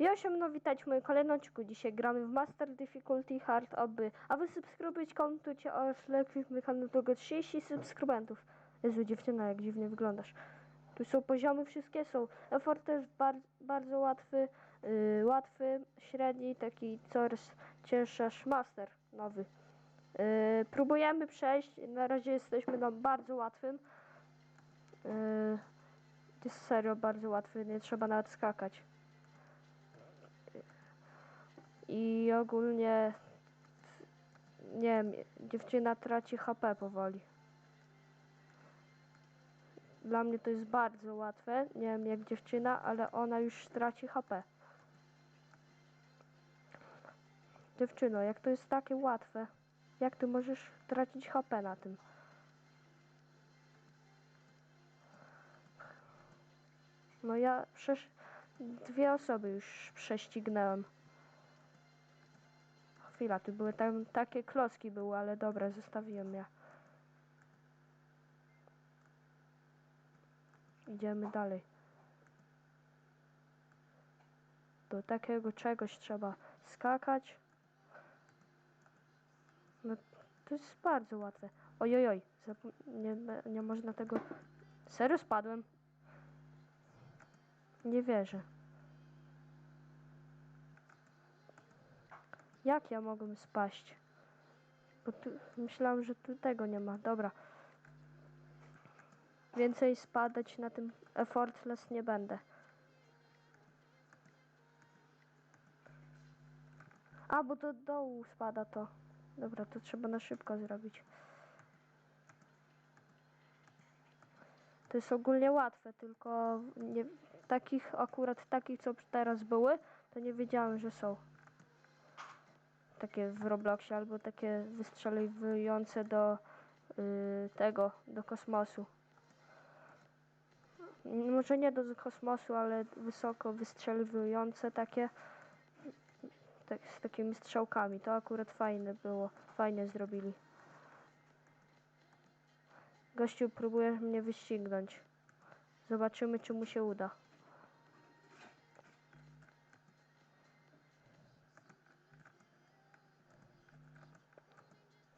Ja się mną witajcie w moim. Dzisiaj gramy w Master Difficulty Hard Oby. A wy subskrybujcie komentucie oraz lajkujcie kanał do 30 subskrybentów. Jezu dziewczyna, jak dziwnie wyglądasz. Tu są poziomy wszystkie, są effort też bar bardzo łatwy, yy, łatwy, średni, taki coraz cięższy master nowy. Yy, próbujemy przejść, na razie jesteśmy na bardzo łatwym. Yy, jest serio bardzo łatwy, nie trzeba nawet skakać. I ogólnie nie wiem, dziewczyna traci HP powoli. Dla mnie to jest bardzo łatwe. Nie wiem jak dziewczyna, ale ona już traci HP. Dziewczyno, jak to jest takie łatwe, jak ty możesz tracić HP na tym? No ja przecież dwie osoby już prześcignąłem. Chwila, tu były tam takie klocki były, ale dobra, zostawiłem je. Idziemy dalej. Do takiego czegoś trzeba skakać. No, to jest bardzo łatwe. Ojojoj, nie, nie można tego... Serio spadłem? Nie wierzę. Jak ja mogłem spaść? Bo tu, myślałem, że tu tego nie ma. Dobra. Więcej spadać na tym effortless nie będę. A, bo do dołu spada to. Dobra, to trzeba na szybko zrobić. To jest ogólnie łatwe, tylko nie, takich, akurat takich, co teraz były, to nie wiedziałem, że są takie w Robloxie albo takie wystrzeliwujące do y, tego, do kosmosu. Może nie do kosmosu, ale wysoko wystrzeliwujące takie tak, z takimi strzałkami. To akurat fajne było. Fajnie zrobili. Gościu próbuje mnie wyścignąć. Zobaczymy, czy mu się uda.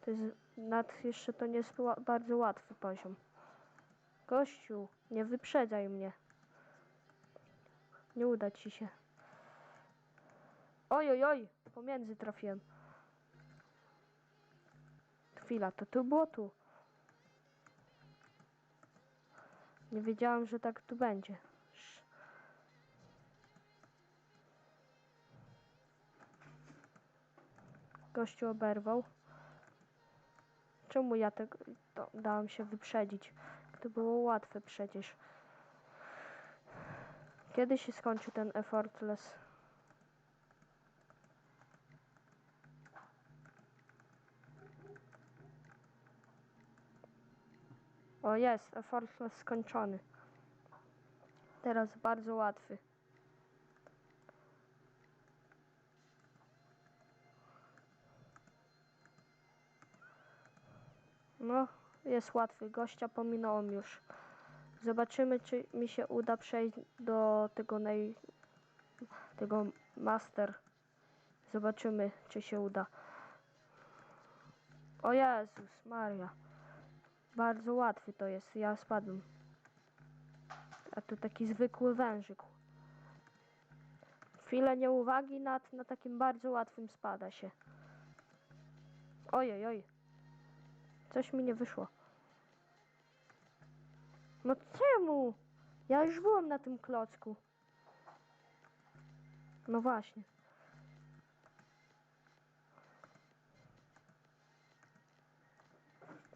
To jest, nad jeszcze to nie jest bardzo łatwy poziom. Gościu, nie wyprzedzaj mnie. Nie uda ci się. Oj, oj, oj, pomiędzy trafiłem. Chwila, to tu było tu. Nie wiedziałam, że tak tu będzie. Gościu oberwał. Czemu ja tego to dałam się wyprzedzić? To było łatwe przecież. Kiedy się skończy ten effortless? O jest, effortless skończony. Teraz bardzo łatwy. No, jest łatwy. Gościa pominąłem już. Zobaczymy, czy mi się uda przejść do tego naj... tego master. Zobaczymy, czy się uda. O Jezus Maria. Bardzo łatwy to jest. Ja spadłem. A to taki zwykły wężyk. Chwilę nieuwagi nad, na takim bardzo łatwym spada się. Ojej, oj. Coś mi nie wyszło. No czemu? Ja już byłem na tym klocku. No właśnie.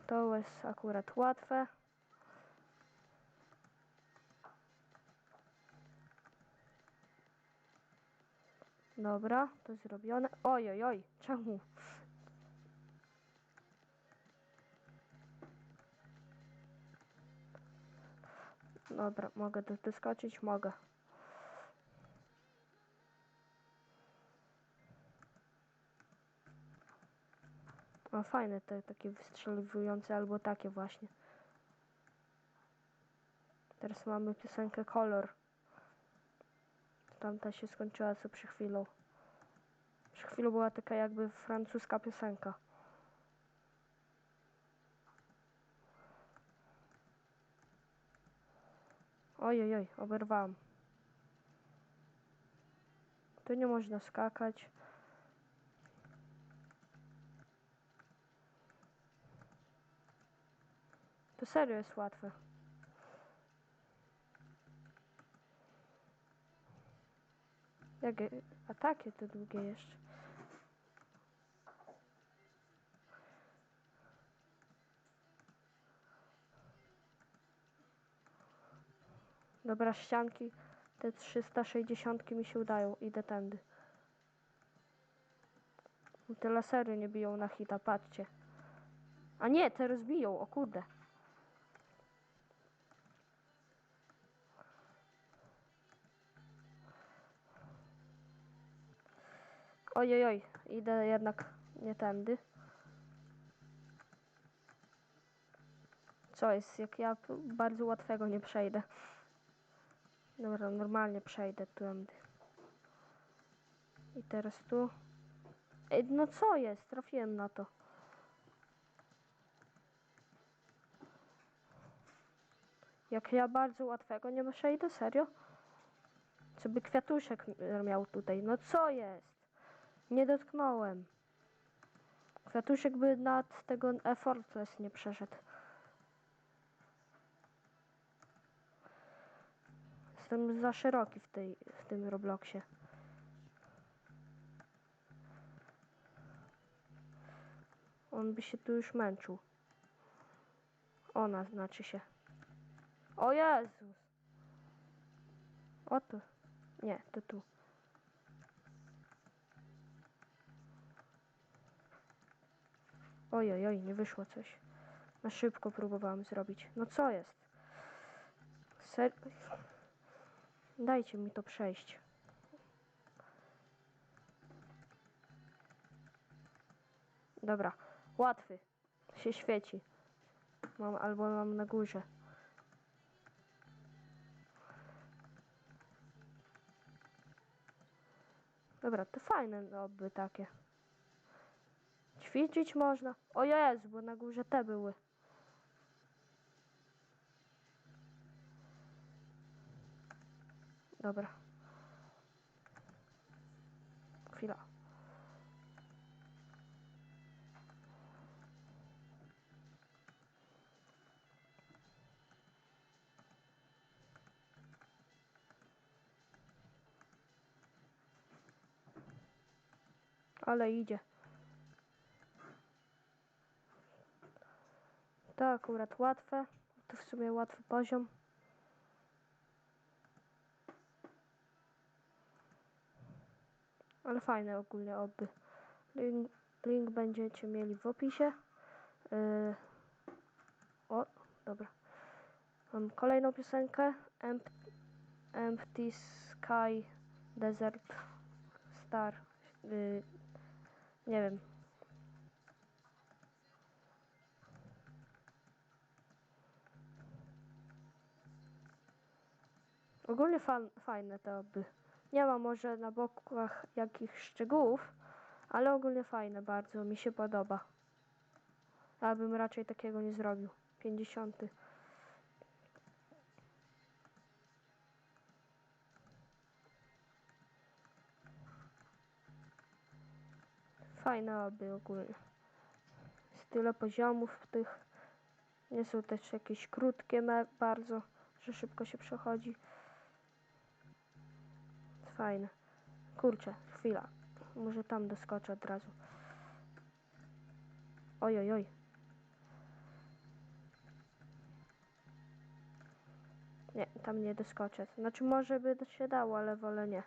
To jest akurat łatwe. Dobra, to zrobione. Oj, oj, oj, czemu? Dobra, mogę do- doskoczyć? Mogę. O, fajne te takie wystrzeliwujące albo takie właśnie. Teraz mamy piosenkę Kolor. tamta się skończyła co przy chwilą. Przy chwilą była taka jakby francuska piosenka. Oj, oj, oj, oberwałam. Tu nie można skakać. To serio jest łatwe. Jakie, a takie to długie jeszcze. Dobra, ścianki, te 360 mi się udają, idę tędy. Te lasery nie biją na hita, patrzcie. A nie, te rozbiją, o kurde. Ojej, oj, idę jednak nie tędy. Co jest, jak ja bardzo łatwego nie przejdę. Dobra, normalnie przejdę tędy. I teraz tu. Ej, no co jest? Trafiłem na to. Jak ja bardzo łatwego nie przejdę, serio? Co by kwiatuszek miał tutaj? No co jest? Nie dotknąłem. Kwiatuszek by nad tego effortless nie przeszedł. Jestem za szeroki w, tej, w tym Robloxie. On by się tu już męczył. Ona znaczy się. O Jezus! O tu. Nie, to tu. Oj, oj, oj, nie wyszło coś. Na szybko próbowałam zrobić. No co jest? Ser... Dajcie mi to przejść. Dobra, łatwy. Się świeci. Mam albo mam na górze. Dobra, to fajne lobby takie. Ćwiczyć można. O Jezu, bo na górze te były. Dobra. Chwila. Ale idzie. To akurat łatwe. To w sumie łatwy poziom. Ale fajne ogólnie oby. Link, link będziecie mieli w opisie. Yy. O, dobra. Mam kolejną piosenkę. Emp, Empty Sky Desert Star. Yy, nie wiem. Ogólnie fan, fajne to by. Nie ma może na bokach jakichś szczegółów, ale ogólnie fajne bardzo, mi się podoba. Ja bym raczej takiego nie zrobił. 50. Fajne oby ogólnie. Jest tyle poziomów tych. Nie są też jakieś krótkie bardzo, że szybko się przechodzi. Fajne. Kurczę, chwila. Może tam doskoczę od razu. Oj, oj, oj. Nie, tam nie doskoczę. Znaczy może by się dało, ale wolę nie.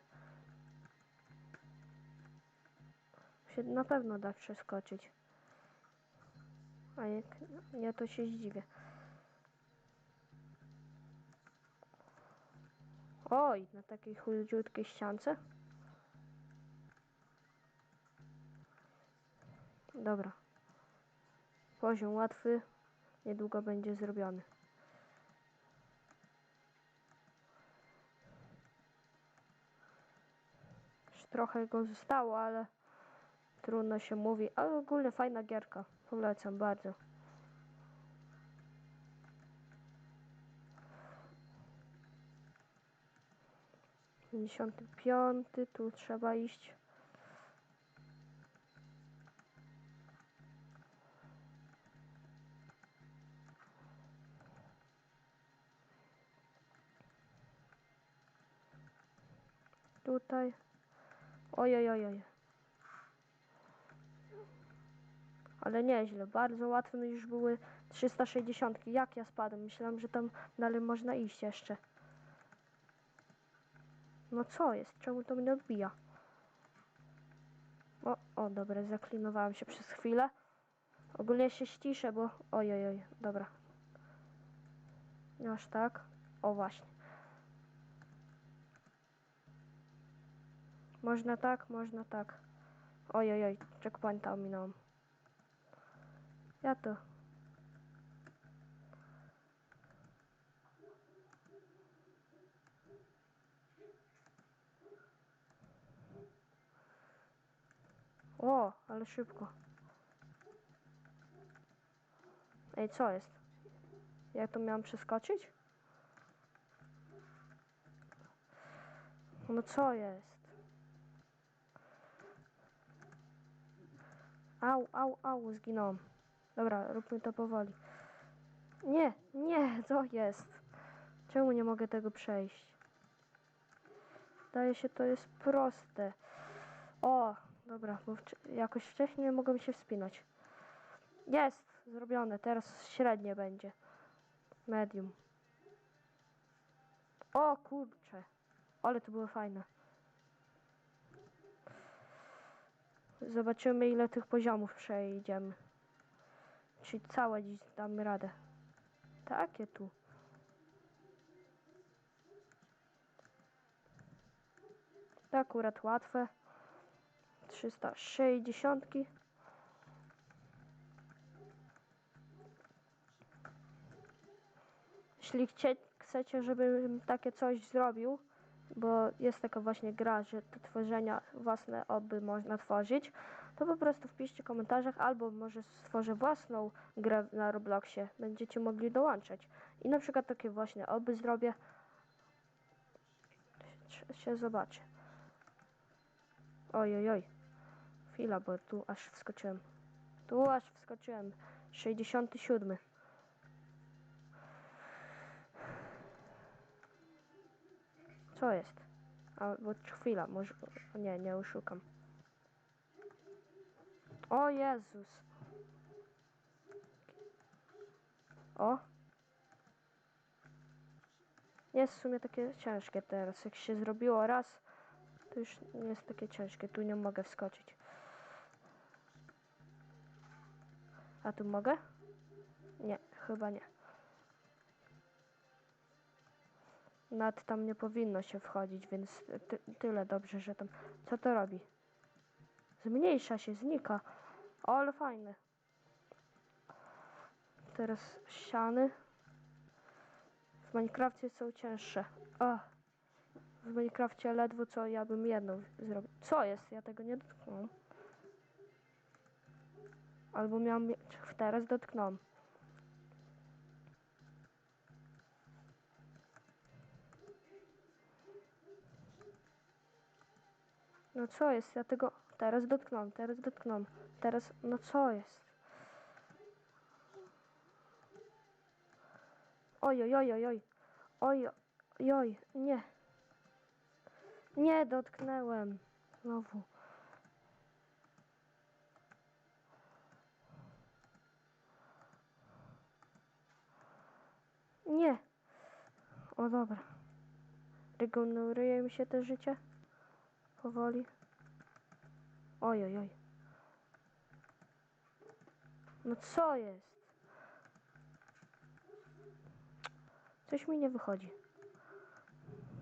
Się na pewno da przeskoczyć. A jak nie, to się zdziwię. Oj, na takiej chudziutkiej ściance. Dobra. Poziom łatwy. Niedługo będzie zrobiony. trochę go zostało, ale trudno się mówi. Ale ogólnie fajna gierka. Polecam bardzo. Pięćdziesiąty piąty, tu trzeba iść. Tutaj. Oj, oj, oj, oj. Ale nieźle, bardzo łatwe no już były 360. Jak ja spadłem? Myślałem, że tam dalej można iść jeszcze. No co jest? Czemu to mnie odbija? O, o, dobra, zaklinowałem się przez chwilę. Ogólnie się ściszę, bo... Oj, oj, dobra. Aż tak. O, właśnie. Można tak, można tak. Oj, oj, oj, checkpointa ominąłem. Ja to. O, ale szybko. Ej, co jest? Jak to miałam przeskoczyć? No co jest? Au, au, au, zginąłem. Dobra, róbmy to powoli. Nie, nie, co jest? Czemu nie mogę tego przejść? Wydaje się, to jest proste. O, dobra, bo jakoś wcześniej mogłem się wspinać. Jest, zrobione, teraz średnie będzie. Medium. O kurcze, ale to było fajne. Zobaczymy ile tych poziomów przejdziemy. Czy całe dziś damy radę. Takie tu. To akurat łatwe. 360. Jeśli chcecie, żebym takie coś zrobił, bo jest taka właśnie gra, że do tworzenia własne oby można tworzyć, to po prostu wpiszcie w komentarzach, albo może stworzę własną grę na Robloxie. Będziecie mogli dołączać. I na przykład takie właśnie oby zrobię. Się zobaczy. Oj, oj, oj. Chwila, bo tu aż wskoczyłem. Tu aż wskoczyłem. 67. Co jest? A, bo chwila, może... Nie, nie oszukam. O Jezus. O. Jest w sumie takie ciężkie teraz. Jak się zrobiło raz, to już nie jest takie ciężkie. Tu nie mogę wskoczyć. A tu mogę? Nie, chyba nie. Nad tam nie powinno się wchodzić, więc ty, tyle dobrze, że tam... Co to robi? Zmniejsza się, znika. O, ale fajne. Teraz ściany. W Minecrafcie są cięższe. O, w Minecrafcie ledwo co ja bym jedną zrobił. Co jest? Ja tego nie dotknąłem. Albo miałam... Teraz dotknąłem. No co jest? Ja tego teraz dotknąłem, teraz dotknąłem. Teraz, no co jest? Oj, oj, oj, oj. Oj, oj, oj, nie. Nie dotknęłem. Znowu. Nie. O dobra. Regeneruje mi się to życie. Powoli. Oj, oj, oj. No co jest? Coś mi nie wychodzi.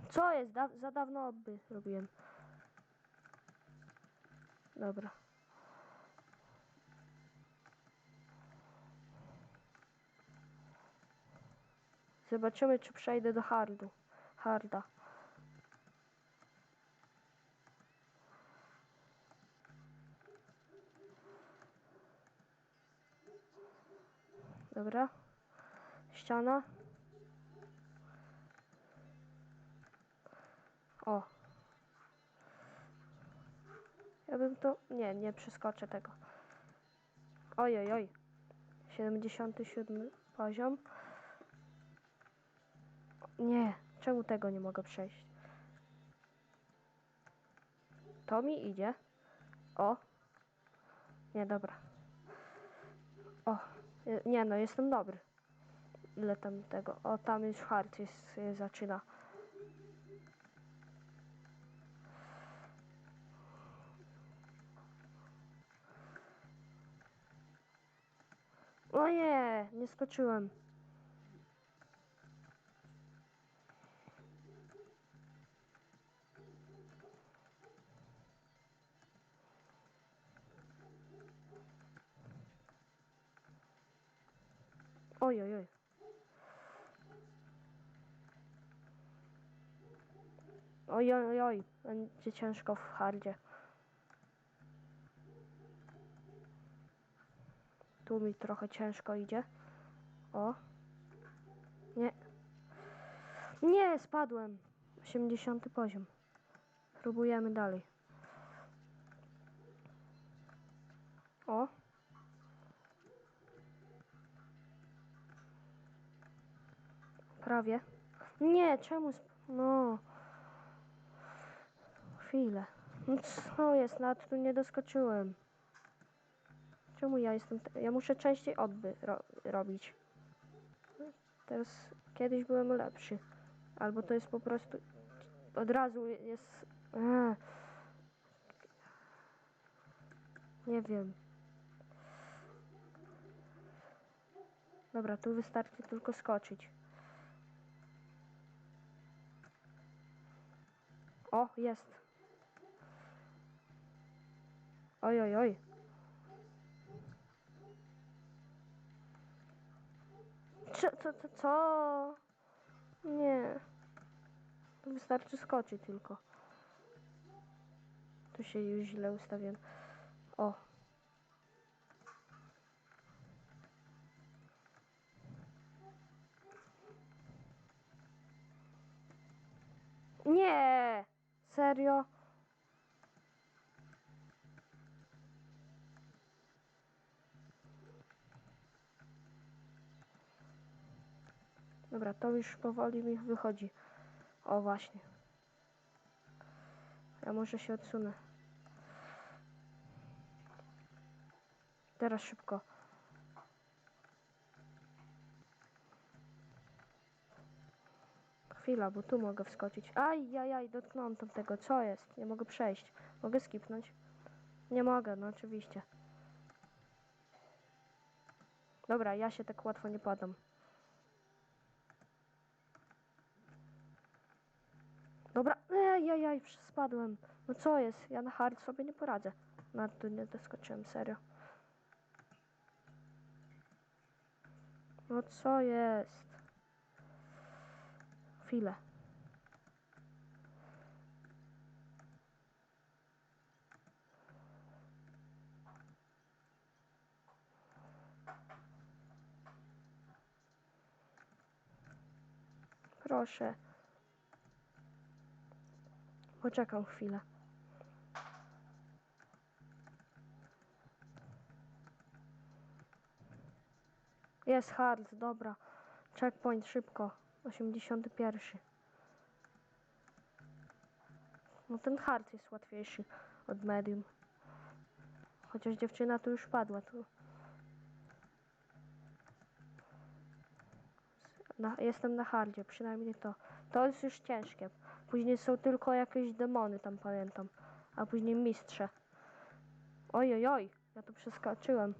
Co jest? Da za dawno oby robiłem. Dobra. Zobaczymy, czy przejdę do hardu. Harda. Dobra. Ściana. O. Ja bym to... Nie, nie przeskoczę tego. Ojojoj. Oj. 77 poziom. Nie, czemu tego nie mogę przejść? To mi idzie. O. Nie, dobra. O, je- nie no, jestem dobry. Ile tam tego? O, tam już hard jest, się zaczyna. O nie, nie skoczyłem. Oj, oj, oj. Oj, oj, oj. Będzie ciężko w hardzie. Tu mi trochę ciężko idzie. O. Nie. Nie, spadłem. 80 poziom. Próbujemy dalej. O. Prawie. Nie, czemu? No. Chwilę. No co jest? Nawet tu nie doskoczyłem. Czemu ja jestem... te- Ja muszę częściej odby ro robić. Teraz... Kiedyś byłem lepszy. Albo to jest po prostu... Od razu jest... Eee. Nie wiem. Dobra, tu wystarczy tylko skoczyć. O, jest. Oj, oj, oj. Co, co, co, co? Nie. Wystarczy skoczyć tylko. Tu się już źle ustawiłem. O. Nie! Serio? Dobra, to już powoli mi wychodzi. O, właśnie. Ja może się odsunę. Teraz szybko. Chwila, bo tu mogę wskoczyć. Aj, jaj, jaj, dotknąłem tamtego. Co jest? Nie mogę przejść. Mogę skipnąć? Nie mogę, no oczywiście. Dobra, ja się tak łatwo nie padam. Dobra, ej, jaj, jaj, spadłem. No co jest? Ja na hard sobie nie poradzę. Na tu nie doskoczyłem, serio. No co jest? Chwilę. Proszę. Poczekam chwilę. Jest hard, dobra. Checkpoint szybko. 81. No ten hard jest łatwiejszy od medium. Chociaż dziewczyna tu już padła. Tu. Na, jestem na hardzie, przynajmniej to. To jest już ciężkie. Później są tylko jakieś demony, tam pamiętam. A później mistrze. Oj, oj, oj. Ja tu przeskoczyłem.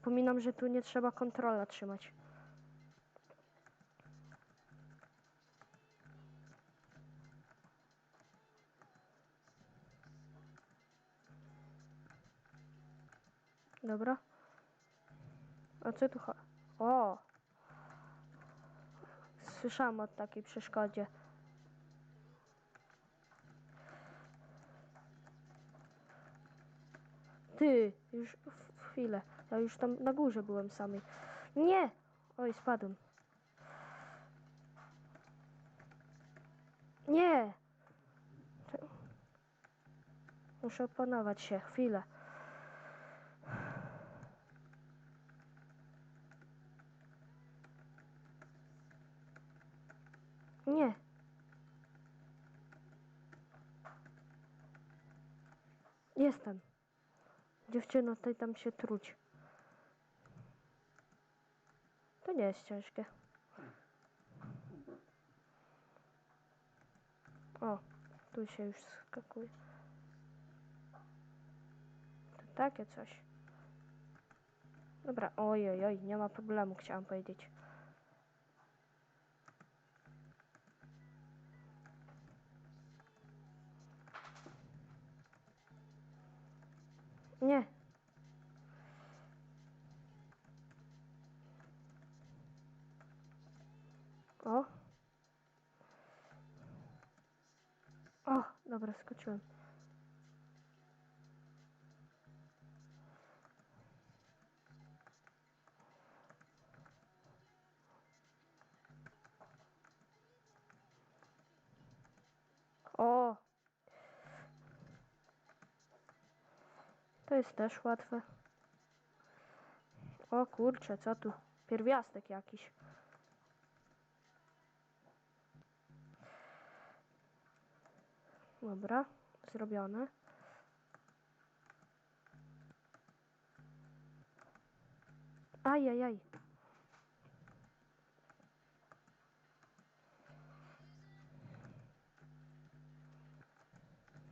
Wspominam, że tu nie trzeba kontrola trzymać. Dobra. A co tu O! Słyszałam o takiej przeszkodzie. Ty, już w- chwilę. Ja już tam na górze byłem samej. Nie! Oj, spadłem. Nie! Muszę opanować się, chwilę. Nie. Jestem. Dziewczyno, tutaj tam się truć. To nie jest ciężkie. O, tu się już skakuje. To takie coś. Dobra, oj, oj, nie ma problemu, chciałam powiedzieć. Nie. O. O, dobra, skoczyłem. O. To jest też łatwe. O kurczę, co tu? Pierwiastek jakiś. Dobra, zrobione. Ajajaj.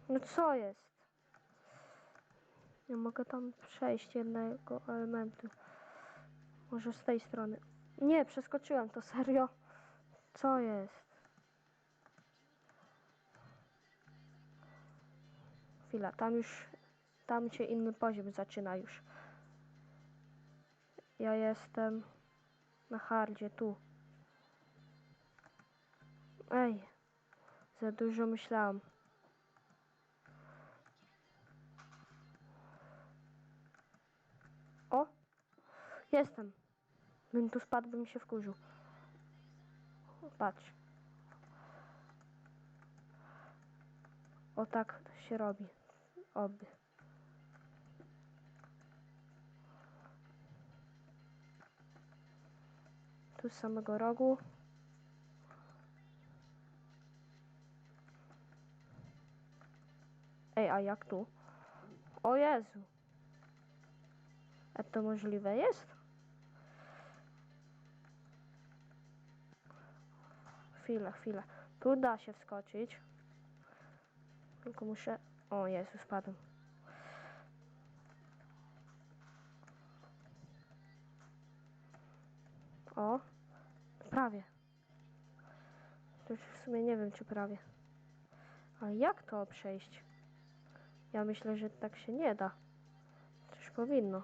No co jest? Nie mogę tam przejść jednego elementu. Może z tej strony. Nie, przeskoczyłem to serio. Co jest? Chwila, tam już, tam się inny poziom zaczyna już. Ja jestem na hardzie, tu. Ej, za dużo myślałam. O, jestem. Bym tu spadł, bym się wkurzył. Patrz. O tak się robi. Oby. Tu z samego rogu. Ej, a jak tu? O Jezu. A to możliwe jest? Chwila, chwila. Tu da się wskoczyć. Tylko muszę... O Jezu, spadłem. O, prawie. To już w sumie nie wiem, czy prawie. Ale jak to przejść? Ja myślę, że tak się nie da. Coś powinno.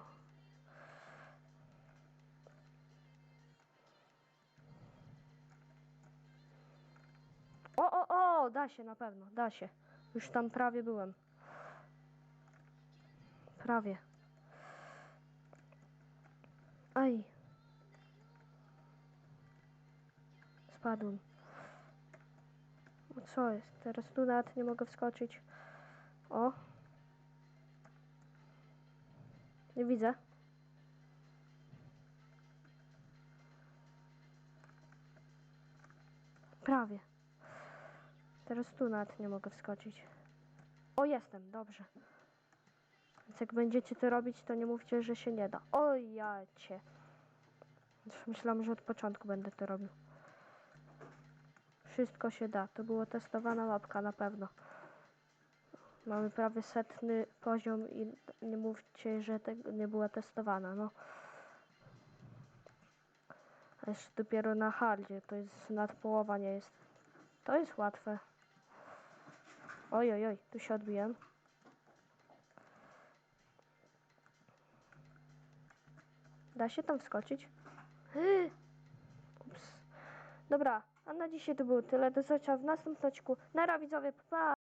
O, o, o, da się na pewno, da się. Już tam prawie byłem. Prawie. Aj. Spadłem. Co jest? Teraz tu nawet nie mogę wskoczyć. O. Nie widzę. Prawie. Teraz tu nawet nie mogę wskoczyć. O, jestem, dobrze. Więc jak będziecie to robić, to nie mówcie, że się nie da. O, ja cię. Myślałam, że od początku będę to robił. Wszystko się da. To było testowana łapka na pewno. Mamy prawie setny poziom i nie mówcie, że nie była testowana, no. A jeszcze dopiero na hardzie, to jest nad połowa nie jest. To jest łatwe. Oj, oj, oj, tu się odbiłem. Da się tam wskoczyć? Ups. Dobra, a na dzisiaj to było tyle. Do zobaczenia w następnym odcinku. Nara widzowie, pa.